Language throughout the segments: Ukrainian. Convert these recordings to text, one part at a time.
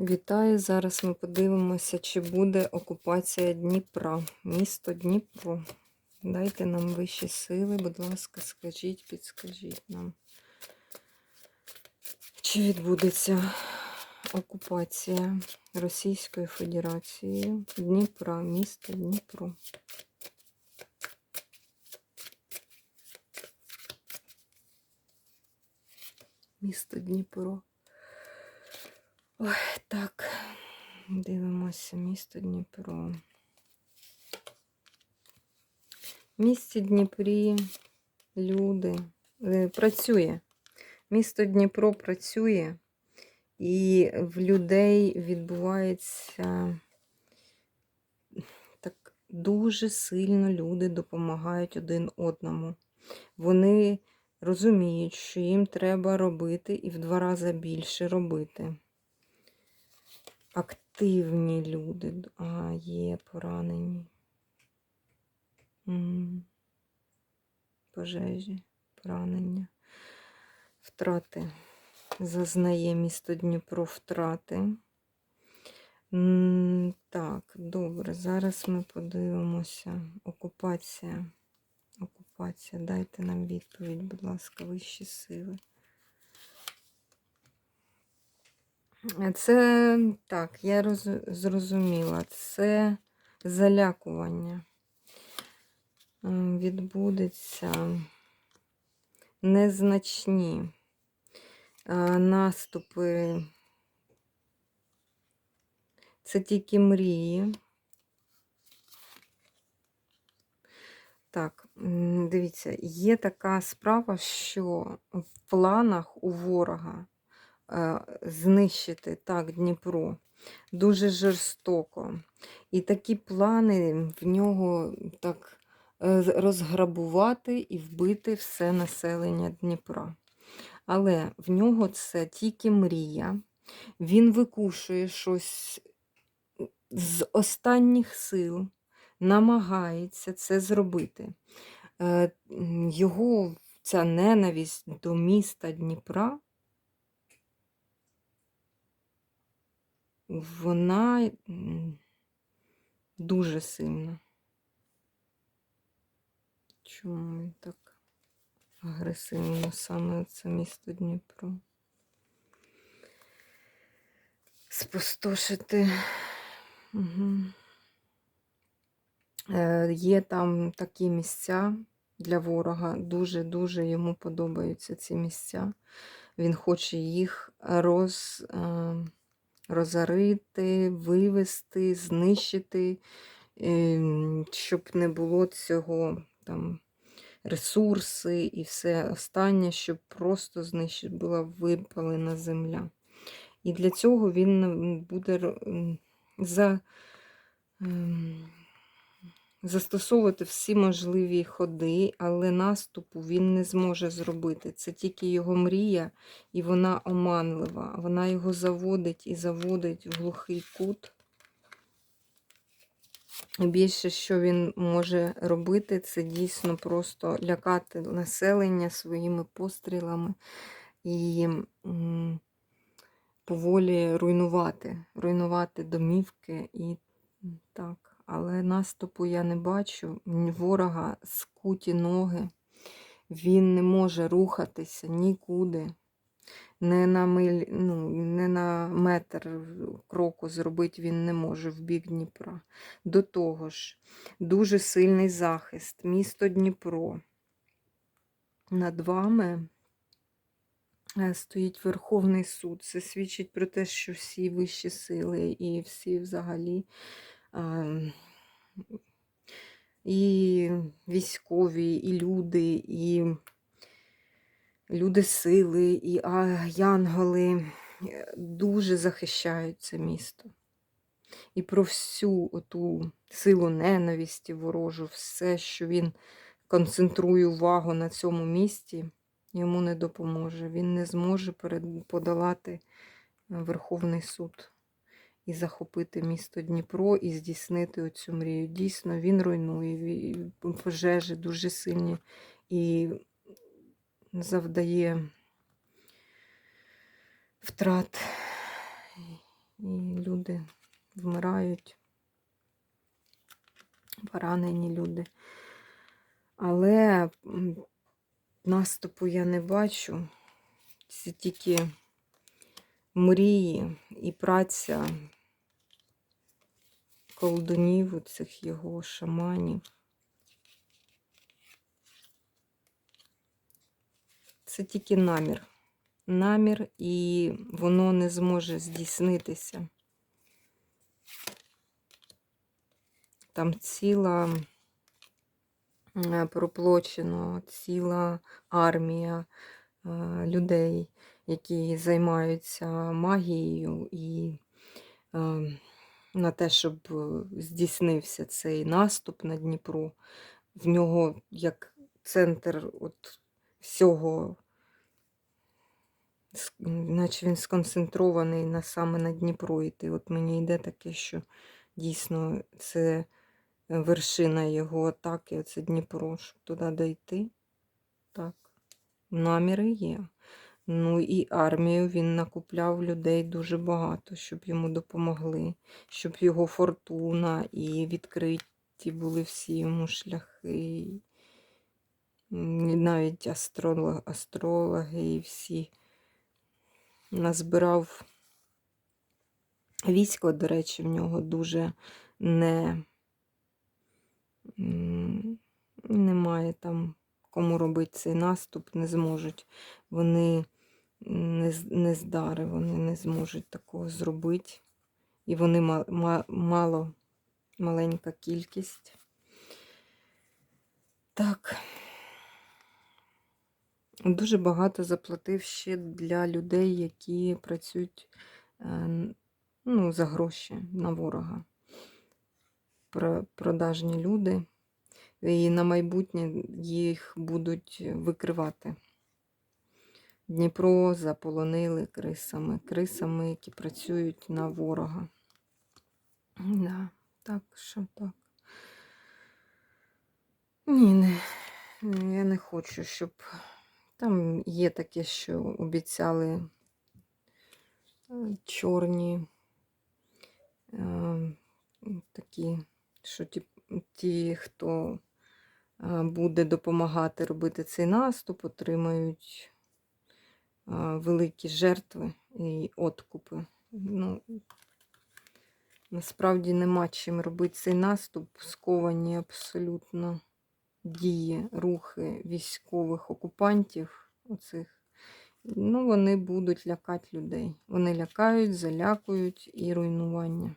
Вітаю! Зараз ми подивимося, чи буде окупація Дніпра, місто Дніпро. Дайте нам вищі сили, будь ласка, скажіть, підскажіть нам, чи відбудеться окупація Російською Федерацією Дніпра, місто Дніпро. Місто Дніпро. Ой, так, дивимося місто Дніпро. Місті Дніпрі люди е, працює. Місто Дніпро працює, і в людей відбувається так дуже сильно люди допомагають один одному. Вони розуміють, що їм треба робити і в два рази більше робити активні люди. А, є поранені. Пожежі, поранення, втрати. Зазнає місто Дніпро втрати. Так, добре, зараз ми подивимося. Окупація. Окупація. Дайте нам відповідь, будь ласка, вищі сили. Це так, я роз, зрозуміла. Це залякування. Відбудеться незначні наступи. Це тільки мрії. Так, дивіться, є така справа, що в планах у ворога е, знищити так Дніпро дуже жорстоко. І такі плани в нього так е, розграбувати і вбити все населення Дніпра. Але в нього це тільки мрія. Він викушує щось з останніх сил, намагається це зробити. Е, Його ця ненависть до міста Дніпра вона дуже сильна. Чому він так агресивно саме це місто Дніпро? Спустошити. Угу. Е, є там такі місця для ворога. Дуже-дуже йому подобаються ці місця. Він хоче їх роз, е, розорити, вивести, знищити, е, щоб не було цього там ресурси і все останнє, щоб просто знищити, була випалена земля. І для цього він буде за, ем, застосовувати всі можливі ходи, але наступу він не зможе зробити. Це тільки його мрія, і вона оманлива. Вона його заводить і заводить в глухий кут. І Більше, що він може робити, це дійсно просто лякати населення своїми пострілами і поволі руйнувати, руйнувати домівки і так. Але наступу я не бачу. Ворога скуті ноги, він не може рухатися нікуди. Не на, миль, ну, не на метр кроку зробити він не може в бік Дніпра. До того ж, дуже сильний захист, місто Дніпро. Над вами е, стоїть Верховний суд. Це свідчить про те, що всі вищі сили і всі взагалі і військові, і люди, і люди сили, і янголи е, дуже захищають це місто. І про всю оту силу ненависті ворожу, все, що він концентрує увагу на цьому місті, йому не допоможе. Він не зможе подолати Верховний суд і захопити місто Дніпро і здійснити оцю мрію. Дійсно, він руйнує пожежі дуже сильні і завдає втрат і люди вмирають, поранені люди. Але наступу я не бачу. Це тільки мрії і праця колдунів, цих його шаманів. Це тільки намір. Намір, і воно не зможе здійснитися. Там ціла е, проплочено, ціла армія е, людей, які займаються магією і е, на те, щоб е, здійснився цей наступ на Дніпро. В нього як центр от всього, наче він сконцентрований на саме на Дніпро йти. От мені йде таке, що дійсно це вершина його атаки, це Дніпро, щоб туди дойти. Так, наміри є. Ну і армію він накупляв людей дуже багато, щоб йому допомогли, щоб його фортуна і відкриті були всі йому шляхи. Навіть астролог, астрологи і всі назбирав військо, до речі, в нього дуже не немає там кому робити цей наступ, не зможуть. Вони не, не здари, вони не зможуть такого зробити. І вони ма- ма- мало, маленька кількість. Так. Дуже багато заплатив ще для людей, які працюють е, ну, за гроші на ворога. Про- Продажні люди. І на майбутнє їх будуть викривати. Дніпро заполонили крисами, крисами, які працюють на ворога. Да, так, що так. Ні, не, я не хочу, щоб там є таке, що обіцяли е, чорні е, такі, що ті, ті хто е, буде допомагати робити цей наступ, отримають великі жертви і откупи. Ну, насправді нема чим робити цей наступ, сковані абсолютно дії, рухи військових окупантів. Оцих. Ну, вони будуть лякати людей. Вони лякають, залякують і руйнування.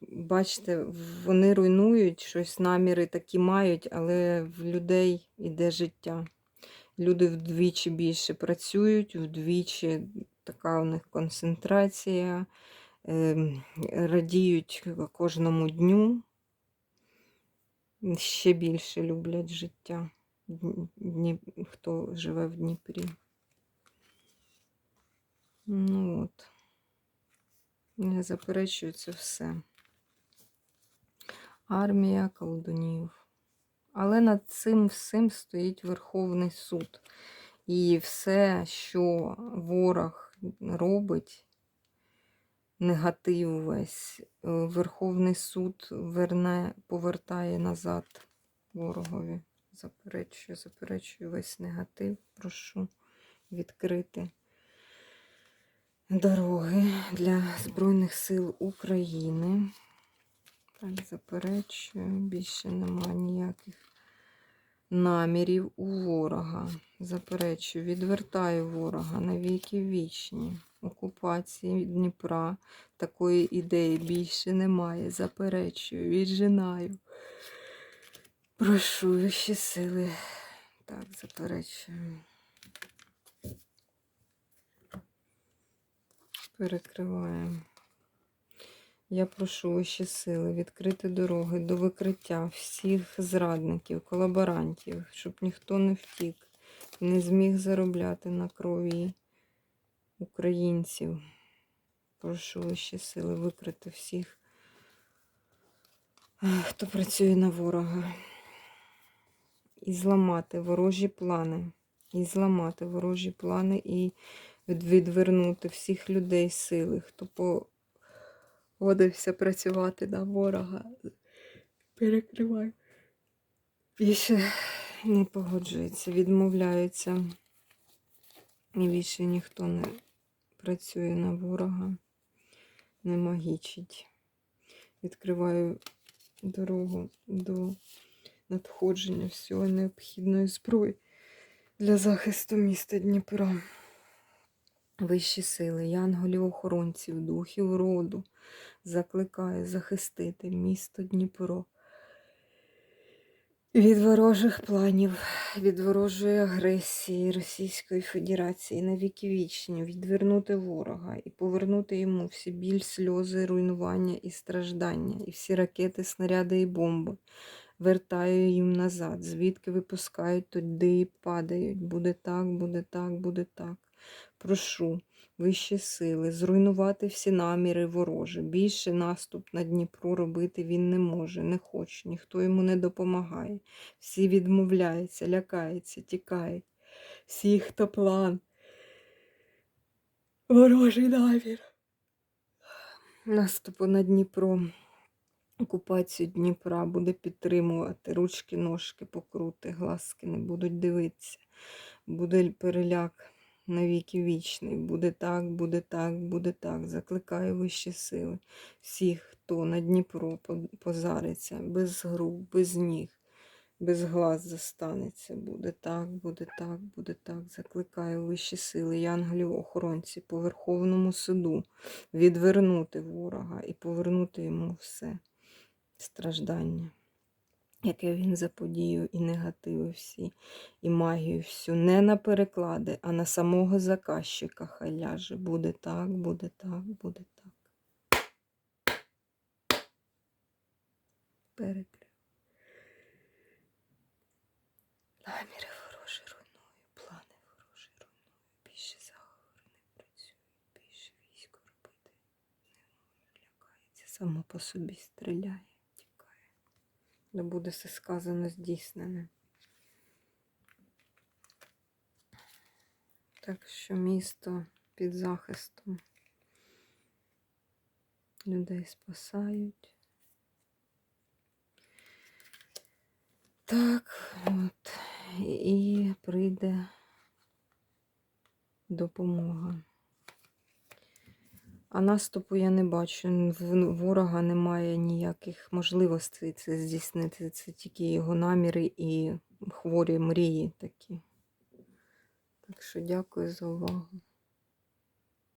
Бачите, вони руйнують, щось наміри такі мають, але в людей іде життя. Люди вдвічі більше працюють, вдвічі така у них концентрація, ем, радіють кожному дню, ще більше люблять життя, хто живе в Дніпрі. Ну от. Не заперечую це все. Армія колдунів. Але над цим всім стоїть Верховний суд. І все, що ворог робить, негатив весь, е, Верховний суд верне, повертає назад ворогові. Заперечую, заперечую весь негатив. Прошу відкрити дороги для Збройних сил України. Так, заперечую, більше нема ніяких намірів у ворога. Заперечую, відвертаю ворога на віки вічні. Окупації Дніпра. Такої ідеї більше немає. Заперечую, віджинаю. Прошу вищі сили. Так, заперечую. Перекриваємо. Я прошу вищі сили відкрити дороги до викриття всіх зрадників, колаборантів, щоб ніхто не втік, не зміг заробляти на крові українців. Прошу вищі сили викрити всіх, хто працює на ворога, і зламати ворожі плани і зламати ворожі плани, і відвернути всіх людей сили, хто погодився працювати на ворога. Перекривай. Більше не погоджується, відмовляються. І більше ніхто не працює на ворога, не магічить. Відкриваю дорогу до надходження всього необхідної зброї для захисту міста Дніпра. Вищі сили, янголів охоронців, духів роду закликаю захистити місто Дніпро від ворожих планів, від ворожої агресії Російської Федерації на віки вічні, відвернути ворога і повернути йому всі біль, сльози, руйнування і страждання, і всі ракети, снаряди і бомби. Вертаю їм назад, звідки випускають, туди і падають. Буде так, буде так, буде так. Прошу, вищі сили, зруйнувати всі наміри ворожі. Більше наступ на Дніпро робити він не може, не хоче, ніхто йому не допомагає. Всі відмовляються, лякаються, тікають. Всі, хто план. Ворожий намір. Наступу на Дніпро. Окупацію Дніпра буде підтримувати, ручки, ножки покрути, глазки не будуть дивитися. Буде переляк на віки вічний. Буде так, буде так, буде так. Закликаю вищі сили. Всіх, хто на Дніпро позариться, без гру, без ніг, без глаз застанеться. Буде так, буде так, буде так. Закликаю вищі сили, янголів охоронці по Верховному суду відвернути ворога і повернути йому все страждання, яке він заподіяв, і негативи всі, і магію всю. Не на переклади, а на самого заказчика хай ляже. Буде так, буде так, буде так. Перекрив. Наміри ворожі руйную, плани ворожі руйную. Більше заговори не працюють, більше військо робити не лякається, само по собі стріляє. Да буде все сказано здійснене. Так що місто під захистом. Людей спасають. Так, от. І прийде допомога. А наступу я не бачу. Ворога немає ніяких можливостей це здійснити. Це тільки його наміри і хворі мрії такі. Так що дякую за увагу.